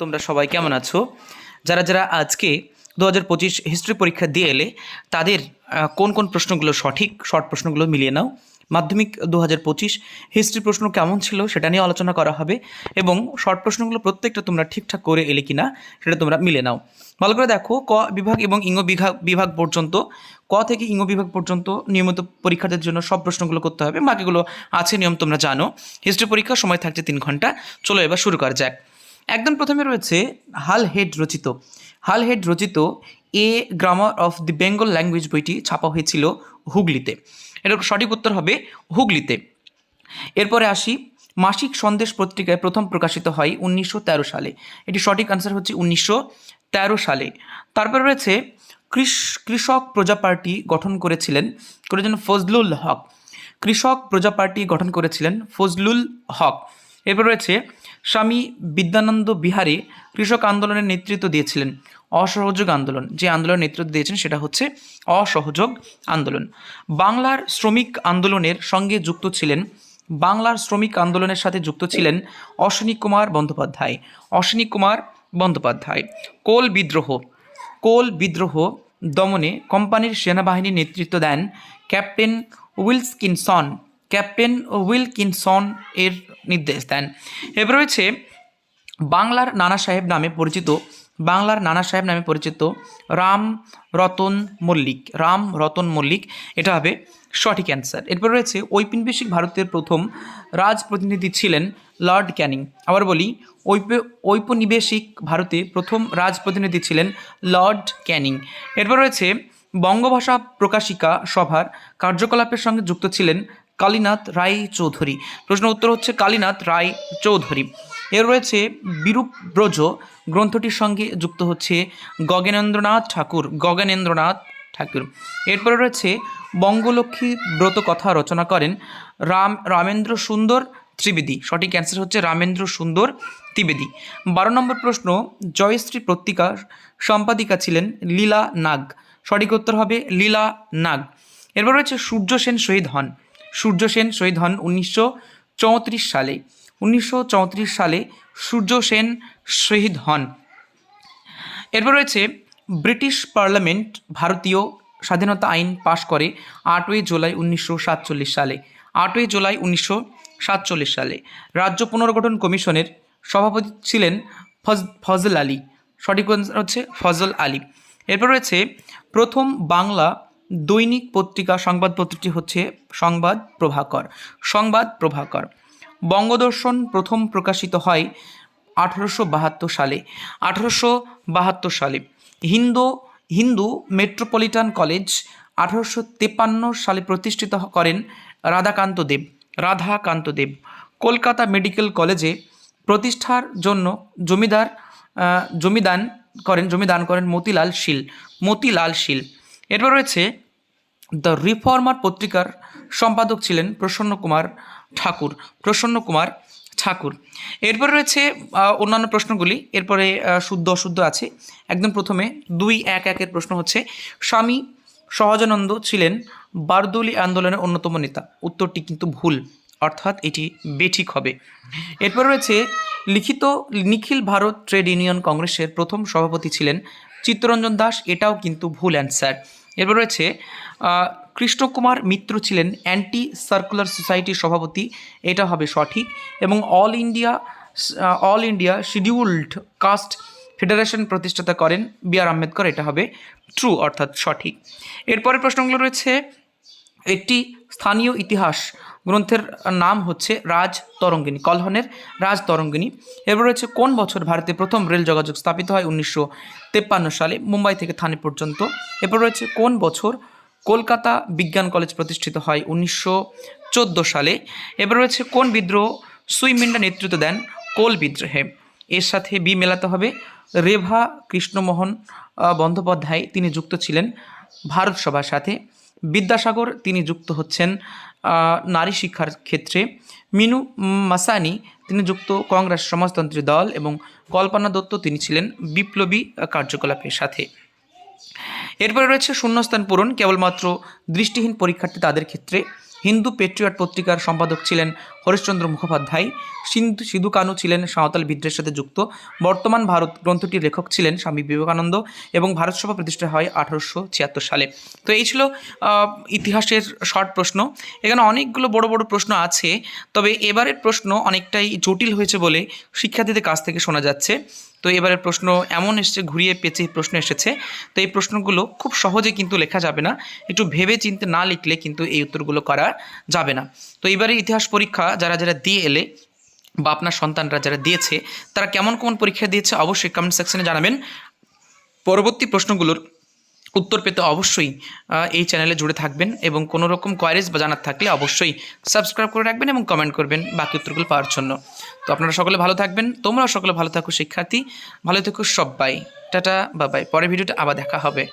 তোমরা সবাই কেমন আছো? যারা যারা আজকে দু হাজার পঁচিশ হিস্ট্রি পরীক্ষা দিয়ে এলে, তাদের কোন কোন প্রশ্নগুলো সঠিক, শর্ট প্রশ্নগুলো মিলিয়ে নাও। মাধ্যমিক দু হাজার পঁচিশ হিস্ট্রি প্রশ্ন কেমন ছিল সেটা নিয়ে আলোচনা করা হবে এবং শর্ট প্রশ্নগুলো প্রত্যেকটা তোমরা ঠিকঠাক করে এলে কি না সেটা তোমরা মিলে নাও। ভালো করে দেখো, ক বিভাগ এবং ইঙ্গ বিভাগ বিভাগ পর্যন্ত, ক থেকে ইঙ্গ বিভাগ পর্যন্ত নিয়মিত পরীক্ষার্থীর জন্য সব প্রশ্নগুলো করতে হবে। বাকিগুলো আছে নিয়ম তোমরা জানো। হিস্ট্রি পরীক্ষার সময় থাকছে তিন ঘণ্টা। চলো এবার শুরু করা যাক। একদম প্রথমে রয়েছে হাল হেড রচিত। হাল হেড রচিত a grammar of the Bengal language বইটি ছাপা হয়েছিল হুগলিতে। এর সঠিক উত্তর হবে হুগলিতে। এরপরে আসি, মাসিক সন্দেশ পত্রিকায় প্রথম প্রকাশিত হয় উনিশশো তেরো সালে। এটি সঠিক আনসার হচ্ছে উনিশশো তেরো সালে। তারপরে রয়েছে, কৃষ, কৃষক প্রজা পার্টি গঠন করেছিলেন, করেছেন ফজলুল হক। কৃষক প্রজা পার্টি গঠন করেছিলেন ফজলুল হক। এরপর রয়েছে স্বামী বিদ্যানন্দ বিহারী কৃষক আন্দোলনের নেতৃত্ব দিয়েছিলেন। অসহযোগ আন্দোলন। যে আন্দোলনের নেতৃত্ব দিয়েছেন সেটা হচ্ছে অসহযোগ আন্দোলন। বাংলার শ্রমিক আন্দোলনের সঙ্গে যুক্ত ছিলেন। বাংলার শ্রমিক আন্দোলনের সাথে যুক্ত ছিলেন অশ্বিনী কুমার বন্দ্যোপাধ্যায়। অশ্বিনী কুমার বন্দ্যোপাধ্যায়। কোল বিদ্রোহ। কোল বিদ্রোহ দমনে কোম্পানির সেনাবাহিনীর নেতৃত্ব দেন ক্যাপ্টেন উইলসকিনসন। ক্যাপ্টেন উইলকিনসন এর নির্দেশ দেন। এবার রয়েছে বাংলার নানা সাহেব নামে পরিচিত, বাংলার নানা সাহেব নামে পরিচিত রাম রতন মল্লিক, রাম রতন মল্লিক, এটা হবে সঠিক অ্যান্সার এরপর রয়েছে ঔপনিবেশিক ভারতের প্রথম রাজপ্রতিনিধি ছিলেন লর্ড ক্যানিং। আবার বলি, ঔপ, ঔপনিবেশিক ভারতে প্রথম রাজপ্রতিনিধি ছিলেন লর্ড ক্যানিং। এরপর রয়েছে বঙ্গভাষা প্রকাশিকা সভার কার্যকলাপের সঙ্গে যুক্ত ছিলেন কালীনাথ রায় চৌধুরী। প্রশ্ন উত্তর হচ্ছে কালীনাথ রায় চৌধুরী। এর রয়েছে বিরূপ ব্রজ, গ্রন্থটির সঙ্গে যুক্ত হচ্ছে গগনেন্দ্রনাথ ঠাকুর গগনেন্দ্রনাথ ঠাকুর। এরপরে রয়েছে বঙ্গলক্ষ্মী ব্রত কথা রচনা করেন রাম, রামেন্দ্র সুন্দর ত্রিবেদী। সঠিক অ্যান্সার হচ্ছে রামেন্দ্র সুন্দর ত্রিবেদী। বারো নম্বর প্রশ্ন, জয়শ্রী পত্রিকার সম্পাদিকা ছিলেন লীলা নাগ। সঠিক উত্তর হবে লীলা নাগ। এরপর রয়েছে সূর্য সেন শহীদ হন। সূর্য সেন শহীদ হন উনিশশো চৌত্রিশ সালে। উনিশশো চৌত্রিশ সালে সূর্য সেন শহীদ হন। এরপর রয়েছে ব্রিটিশ পার্লামেন্ট ভারতীয় স্বাধীনতা আইন পাশ করে আটই জুলাই উনিশশো সাতচল্লিশ সালে। আটই জুলাই উনিশশো সাতচল্লিশ সালে রাজ্য পুনর্গঠন কমিশনের সভাপতি ছিলেন ফজ, ফজল আলী। সঠিক হচ্ছে ফজল আলী। এরপর রয়েছে প্রথম বাংলা দৈনিক পত্রিকা সংবাদপত্রটি হচ্ছে সংবাদ প্রভাকর। সংবাদ প্রভাকর। বঙ্গদর্শন প্রথম প্রকাশিত হয় আঠারোশো বাহাত্তর সালে। আঠারোশো বাহাত্তর সালে। হিন্দু হিন্দু মেট্রোপলিটন কলেজ আঠারোশো তেপান্ন সালে প্রতিষ্ঠিত করেন রাধাকান্ত দেব রাধাকান্ত দেব। কলকাতা মেডিকেল কলেজে প্রতিষ্ঠার জন্য জমিদার জমিদান করেন জমিদান করেন মতিলাল শীল মতিলাল শীল। এরপর রয়েছে দ্য রিফর্মার পত্রিকার সম্পাদক ছিলেন প্রসন্ন কুমার ঠাকুর প্রসন্ন কুমার ঠাকুর। এরপর রয়েছে অন্যান্য প্রশ্নগুলি। এরপরে শুদ্ধ, অশুদ্ধ আছে। একদম প্রথমে দুই, এক একের প্রশ্ন হচ্ছে, স্বামী সহজানন্দ ছিলেন বারদৌলি আন্দোলনের অন্যতম নেতা। উত্তরটি কিন্তু ভুল, অর্থাৎ এটি বেঠিক হবে। এরপর রয়েছে, লিখিত নিখিল ভারত ট্রেড ইউনিয়ন কংগ্রেসের প্রথম সভাপতি ছিলেন চিত্তরঞ্জন দাস। এটাও কিন্তু ভুল অ্যান্সার। এরপর রয়েছে কৃষ্ণকুমার মিত্র ছিলেন অ্যান্টি সার্কুলার সোসাইটির সভাপতি, এটা হবে সঠিক, এবং all India all India scheduled caste federation প্রতিষ্ঠাতা করেন বি আর আম্বেদকর, এটা হবে ট্রু অর্থাৎ সঠিক। এরপরের প্রশ্নগুলো রয়েছে, একটি স্থানীয় ইতিহাস গ্রন্থের নাম হচ্ছে রাজ তরঙ্গিনী, কলহনের রাজ তরঙ্গিনী। এরপর রয়েছে, কোন বছর ভারতে প্রথম রেল যোগাযোগ স্থাপিত হয়? উনিশশো তেপ্পান্ন সালে, মুম্বাই থেকে থানে পর্যন্ত। এরপর রয়েছে, কোন বছর কলকাতা বিজ্ঞান কলেজ প্রতিষ্ঠিত হয়? উনিশশো চোদ্দ সালে। এবার রয়েছে, কোন বিদ্রোহ সুইমিন্ডা নেতৃত্ব দেন? কোল বিদ্রোহে। এর সাথে বি মেলাতে হবে। রেভা কৃষ্ণমোহন বন্দ্যোপাধ্যায় তিনি যুক্ত ছিলেন ভারত সভার সাথে। বিদ্যাসাগর তিনি যুক্ত হচ্ছেন নারী শিক্ষার ক্ষেত্রে মিনু মাসানি, তিনি যুক্ত কংগ্রেস সমাজতন্ত্রী দল এবং কল্পনা দত্ত তিনি ছিলেন বিপ্লবী কার্যকলাপের সাথে। এরপরে রয়েছে শূন্যস্থান পূরণ, কেবলমাত্র দৃষ্টিহীন পরীক্ষার্থী তাদের ক্ষেত্রে হিন্দু পেট্রিয়ট পত্রিকার সম্পাদক ছিলেন হরিশ্চন্দ্র মুখোপাধ্যায়, সিন্ধু সিধু কানু ছিলেন সাঁওতাল বিদ্রোহের সাথে যুক্ত, বর্তমান ভারত গ্রন্থটির লেখক ছিলেন স্বামী বিবেকানন্দ এবং ভারত সভা প্রতিষ্ঠা হয় আঠারোশো ছিয়াত্তর সালে। তো এই ছিল ইতিহাসের শর্ট প্রশ্ন। এখানে অনেকগুলো বড় বড় প্রশ্ন আছে, তবে এবারের প্রশ্ন অনেকটাই জটিল হয়েছে বলে শিক্ষার্থীদের কাছ থেকে শোনা যাচ্ছে। তো এবারের প্রশ্ন এমন এসছে, ঘুরিয়ে পেঁচে প্রশ্ন এসেছে। তো এই প্রশ্নগুলো খুব সহজে কিন্তু লেখা যাবে না। একটু ভেবে চিন্তে না লিখলে কিন্তু এই উত্তরগুলো করা যাবে না। তো এবারে ইতিহাস পরীক্ষা যারা যারা দিয়ে এলে বা আপনার সন্তানরা যারা দিয়েছে, তারা কেমন কেমন পরীক্ষা দিয়েছে অবশ্যই কমেন্ট সেকশনে জানাবেন। পরবর্তী প্রশ্নগুলোর উত্তর পেতে অবশ্যই এই চ্যানেলে জুড়ে থাকবেন এবং কোনো রকম কোয়ারিজ বা জানার থাকলে অবশ্যই সাবস্ক্রাইব করে রাখবেন এবং কমেন্ট করবেন বাকি উত্তরগুলো পাওয়ার জন্য। তো আপনারা সকলে ভালো থাকবেন। তোমরা সকলে ভালো থাকো, শিক্ষার্থী। ভালো থেকো সবাই টাটা বা বাই। পরের ভিডিওটা আবার দেখা হবে।